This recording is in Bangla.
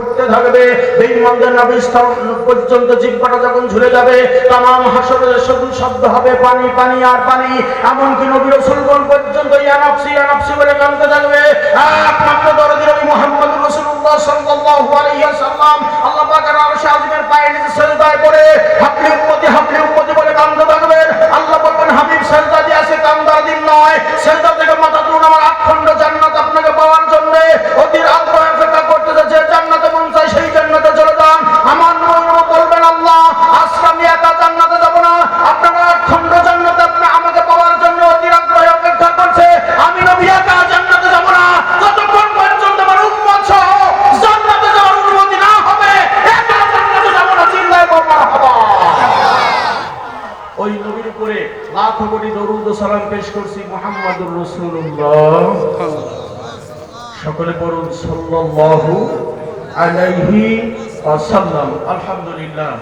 ঘুরতে থাকবে। পর্যন্ত জিব্বাটা যখন ঝুলে যাবে, তামাম হাসরের শব্দ হবে, পানি পানি আর পানি। এমনকি পর্যন্ত বলে কাঁদতে থাকবে। একমাত্র দরদি মুহাম্মদ ওয়াসাল্লাম। আল্লাহ পাকের আজিমের পায়ে পড়ে বলে থাকবেন। আল্লাহ বলবেন, হাবিব দিয়ে আছে কান্দার দিন নয়। থেকে মাথা তুলুন, আমার আখণ্ড জান্নাত আপনাকে পাওয়ার জন্য। ওই নবীর উপরে লাখো কোটি দরুদ ও সালাম পেশ করছি মুহাম্মাদুর রাসূলুল্লাহ। সকলে পড়ুন, সাল্লাল্লাহু আলাইহি ওয়াসাল্লাম। আলহামদুলিল্লাহ।